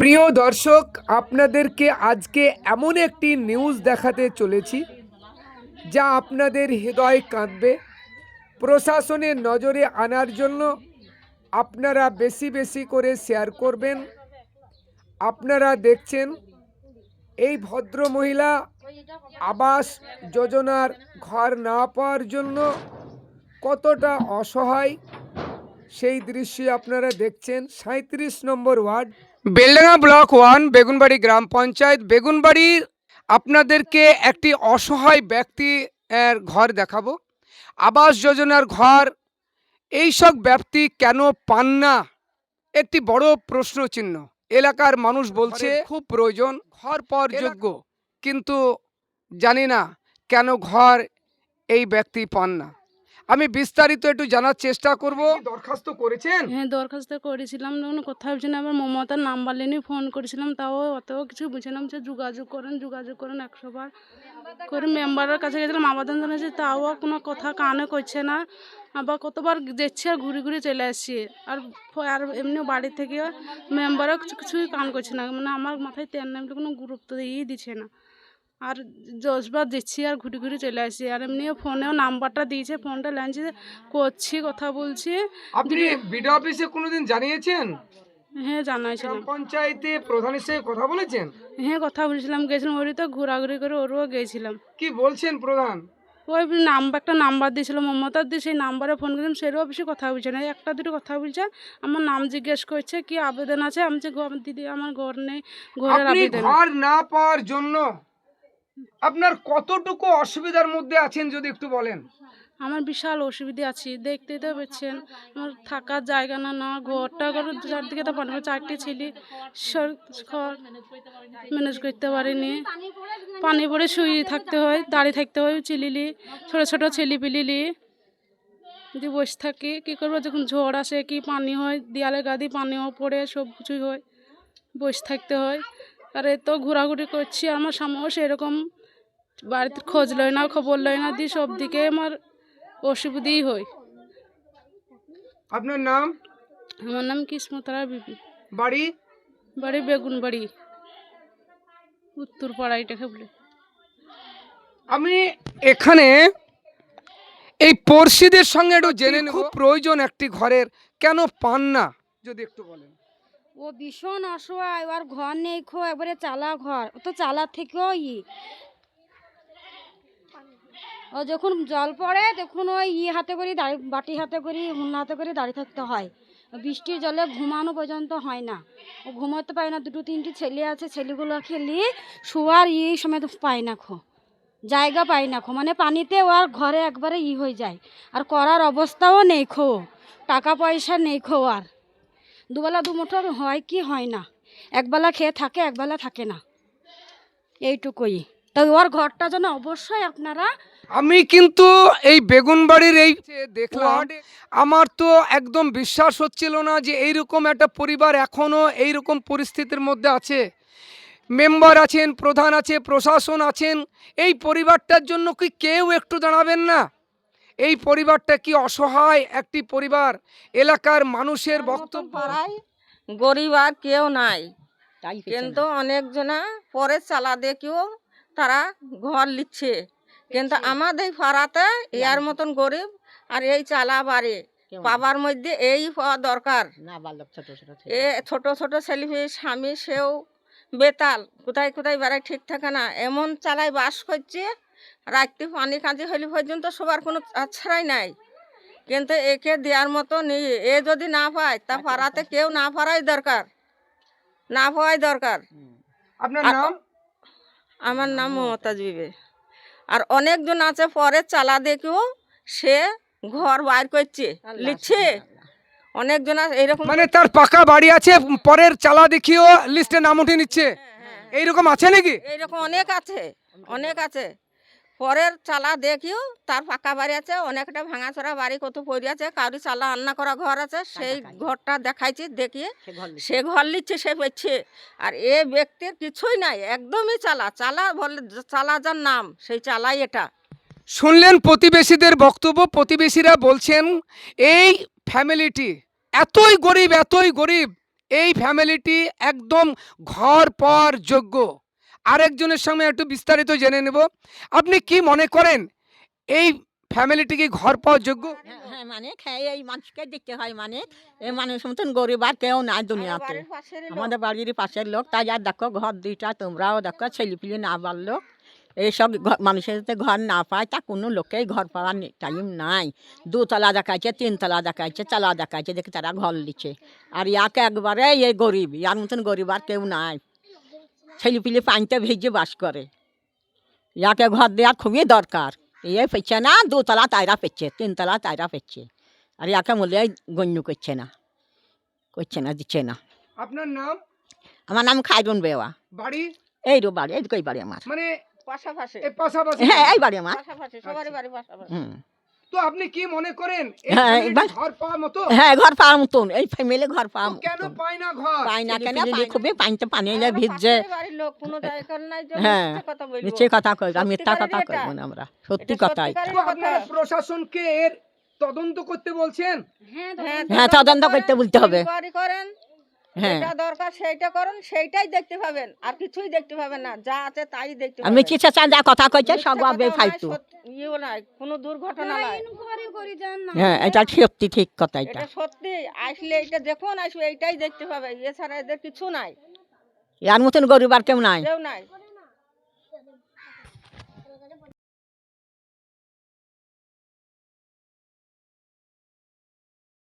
প্রিয় দর্শক, আপনাদেরকে আজকে এমন একটি নিউজ দেখাতে চলেছি যা আপনাদের হৃদয় কাঁদবে। প্রশাসনের নজরে আনার জন্য আপনারা বেশি বেশি করে শেয়ার করবেন। আপনারা দেখছেন, এই ভদ্র মহিলা আবাস যোজনার ঘর না পাওয়ার জন্য কতটা অসহায় সেই দৃশ্য আপনারা দেখছেন সাঁত্রিশ number ward. Beldanga block one Begunbari গ্রাম পঞ্চায়েত। বেগুনবাড়ি আপনাদেরকে একটি অসহায় ব্যক্তি এর ঘর দেখাবো। আবাস যোজনার ঘর এই সব ব্যক্তি কেন পান না? একটি বড় প্রশ্ন চিহ্ন এলাকার মানুষ বলছে খুব প্রয়োজন ঘর পাওয়ার যোগ্য। কিন্তু জানি না কেন ঘর এই ব্যক্তি পান না। আমি বিস্তারিত একটু জানার চেষ্টা করব। দরখাস্ত করেছেন? হ্যাঁ দরখাস্ত করেছিলাম। যখন কথা হচ্ছে না আবার মমতার নাম্বার নিয়ে ফোন করেছিলাম তাও অত কিছু বুঝলাম যে যোগাযোগ করেন যোগাযোগ করেন একশো বার করে মেম্বারের কাছে গেছিলাম আবেদন জানাচ্ছি তাও কোনো কথা কানে করছে না। আবার কতবার যাচ্ছি আর ঘুরে ঘুরে চলে আসছি। আর আর এমনি বাড়ি থেকে মেম্বারও কিছু কিছুই কান করছে না। মানে আমার মাথায় তেল নামলে কোনো গুরুত্ব দিয়েই দিচ্ছে না। আর দশবার দিচ্ছি আর ঘুরে ঘুরে চলে আসছি। আর এমনি ফোনেও নাম্বারটা দিয়েছে ফোনটা লাইনছি করছি কথা বলছি। আপনি বিডিও অফিসে কোনোদিন জানিয়েছেন? হ্যাঁ জানাইছিলাম। পঞ্চায়েতে প্রধানের সাথে কথা বলেছেন? হ্যাঁ কথা বলছিলাম গেছিলাম ওরই তো ঘোরাঘুরি করে ওরও গেছিলাম। কি বলছেন প্রধান? ওই নাম্বার একটা নাম্বার দিয়েছিল মমতার দিয়ে সেই নাম্বারে ফোন করেছিলাম সেরও বেশি কথা বলছে না। একটা দুটো কথা বলছে আমার নাম জিজ্ঞেস করছে কি আবেদন আছে? আমি দিদি আমার ঘর নেই ঘরের আবেদন। ঘর না পাওয়ার জন্য আপনার কতটুকু অসুবিধার মধ্যে আছেন যদি একটু বলেন? আমার বিশাল অসুবিধে আছে। দেখতেই তো পাচ্ছেন, আমার থাকার জায়গা না না, ঘরটা ঘর চারদিকে তো পানি চারটে ছেলে ঘর ম্যানেজ করতে পারিনি। পানি পড়ে শুয়ে থাকতে হয়, দাঁড়িয়ে থাকতে হয় চিলিলি ছোট ছোট ছেলে পিলিলি যদি বসে থাকি, কী করব? যখন ঝড় আসে, কি পানি হয়, দেয়ালে গাদি পানিও পড়ে সব কিছুই হয়, বসে থাকতে হয়। আর এত ঘোরাঘুরি করছি আমার সামনেও সেরকম বাড়িতে খোঁজ লয় না খবর লয় না দিয়ে সব দিকে আমার অসুবিধেই হয়। আপনার নাম? আমার নাম কিসমতারা বিবি। বাড়ি? বাড়ি বেগুন বাড়ি উত্তর পাড়া এটাকে বলে। আমি এখানে এই পড়শিদের সঙ্গে একটু জেনে নেব। খুব প্রয়োজন একটি ঘরের কেন পান না? যদি একটু বলেন। ও ভীষণ অসহায় ওর ঘর নেই খো, একবারে চালা ঘর, ও তো চালা থেকেও ই। ও যখন জল পড়ে, তখন ওই ই হাতে করে দাঁড়ি, বাটি হাতে করে হুন্না হাতে করে দাঁড়িয়ে থাকতে হয়। বৃষ্টির জলে ঘুমানো পর্যন্ত হয় না। ও ঘুমাতে পায় না, দুটো তিনটি ছেলে আছে, ছেলেগুলো খেলি শোয়ার ই সময় পায় না খো, জায়গা পায় না খো মানে পানিতে ও আর ঘরে একবারে ই হয়ে যায়। আর করার অবস্থাও নেই খো, টাকা পয়সা নেই খো আর। দুবেলা দুমুঠো হয় কি হয় না? একবেলা খেয়ে থাকে একবেলা থাকে না। এইটুকুই। তো ওর ঘরটা যেন অবশ্যই আপনারা আমি কিন্তু এই বেগুনবাড়ির এই যে দেখলাম আমার তো একদম বিশ্বাস হচ্ছিল না যে এইরকম একটা পরিবার এখনও এইরকম পরিস্থিতির মধ্যে আছে। মেম্বার আছেন প্রধান আছে প্রশাসন আছেন এই পরিবারটার জন্য কি কেউ একটু দাঁড়াবেন না? এই পরিবারটা কি অসহায় একটি পরিবার? এলাকার মানুষের বক্তব্য। পাড়ায় গরিব আর কেউ নাই। কিন্তু অনেকজনা পরে চালা দেখেও তারা ঘর লিচ্ছে। কিন্তু আমাদের পাড়াতে ইয়ার মতন গরিব আর এই চালা বাড়ে। পাবার মধ্যে এই হওয়া দরকার। এ ছোট ছোট ছেলে স্বামী সেও বেতাল। কোথায় কোথায় বেড়ায় ঠিক থাকে না। এমন চালায় বাস করছে রাত্রি পানি কাজে হলে পর্যন্ত সবার কোনো আছড়াই নাই। কিন্তু একে দেওয়ার মতো নেই। এ যদি না পায় তা পাড়াতে কেউ না পারাই দরকার। না পাওয়াই দরকার। আপনার নাম? আমার নাম মমতাজ। বিবে। আর অনেকজন আছে পরে চালা দেখেও সে ঘর বাইর করছে। লিখছে। অনেকজন এরকম মানে তার পাকা বাড়ি আছে পরের চালা দেখিও লিস্টে নাম উঠে নিচ্ছে। এইরকম আছে নাকি? এইরকম অনেক আছে অনেক আছে। পরের চালা দেখিও তার পাকা বাড়ি আছে অনেকটা ভাঙাচোরা বাড়ি কত পড়ে আছে কারও চালা রান্না করা ঘর আছে সেই ঘরটা দেখাইছি দেখিয়ে সে ঘর নিচ্ছে। সে পেচ্ছে আর এ ব্যক্তির কিছুই নাই একদমই চালা। চালা বলে চালা যার নাম সেই চালাই এটা। শুনলেন প্রতিবেশীদের বক্তব্য? প্রতিবেশীরা বলছেন এই ফ্যামিলিটি এতই গরিব এতই গরিব এই ফ্যামিলিটি একদম ঘর পর যোগ্য। আরেকজনের সঙ্গে একটু বিস্তারিত জেনে নেব। আপনি কি মনে করেন এই ফ্যামিলিটি কি ঘর পাওয়ার যোগ্য? হ্যাঁ হ্যাঁ, মানে এই মানুষকে দেখতে হয় মানে। এই মানুষ মতন গরিব আর কেউ নাই দুনিয়াতে। আমাদের বাড়ির পাশের লোক। তাই আর দেখো ঘর দুইটা তোমরাও দেখো ছেলেপিলে না পারল। এইসব মানুষের যাতে ঘর না পায় তা কোনো লোকেই ঘর পাওয়ার টাইম নাই। দুতলা দেখাচ্ছে তিনতলা দেখাচ্ছে চালা দেখাচ্ছে দেখে তারা ঘর লিচ্ছে আর ইয়াকে একবারে এই গরিব ইয়ার মতন গরিব আর কেউ নাই। ছেলেপিলে পানিতে ভেজে বাস করে। ইয়াকে ঘর দেওয়ার খুবই দরকার। এ পেচ্ছে না দুতলা তাইরা পেচ্ছে তিনতলা তাইরা পেচ্ছে আর ইয়াকে মূল্য গণ্য করছে না করছে না দিচ্ছে না। আপনার নাম? আমার নাম খাইরুন বেওয়া। বাড়ি? এই রো বাড়ি এই কই বাড়ি আমার। মানে পাশাপাশি? হ্যাঁ এই বাড়ি আমার। পাশাপাশি সবারই বাড়ি পাশাপাশি। হুম। তো আপনি কি মনে করেন এই হ্যাঁ, ঘর পাওয়ার মতো? হ্যাঁ ঘর পাওয়ার মতন। এই ফ্যামিলি ঘর পাওয়ার তো কেন পায় না ঘর? পাই না কেন? খুবই পানিতে পানি এলে ভিজছে। পাশেরই বাড়ির লোক কোনো জায়গার নাই যে হ্যাঁ, মিথ্যে কথা কই মিথ্যা কথা সত্যিকারেরই কইব না আমরা। সত্যি কথা? প্রশাসনকে এর তদন্ত করতে বলছেন? হ্যাঁ হ্যাঁ, হ্যাঁ, তদন্ত করতে বলতে হবে। করেন। হ্যাঁ যেটা দরকার সেইটা করুন সেইটাই দেখতে পাবেন। আর কিছুই দেখতে পাবেন না যা আছে তাই দেখতে আমি পাবেন। চিকিৎসা চান যা কথা কইছে নাই, সত- ইয়েও নাই কোনো দুর্ঘটনা নাই ইনকোয়ারি করি যান না। হ্যাঁ এটা সত্যি ঠিক কথা এটা। এটা সত্যি আসলে এটা দেখুন আসবে এইটাই দেখতে পাবে। এছাড়া এদের কিছু নাই। এর মতন গরিব আর কেউ নাই। কেউ নাই।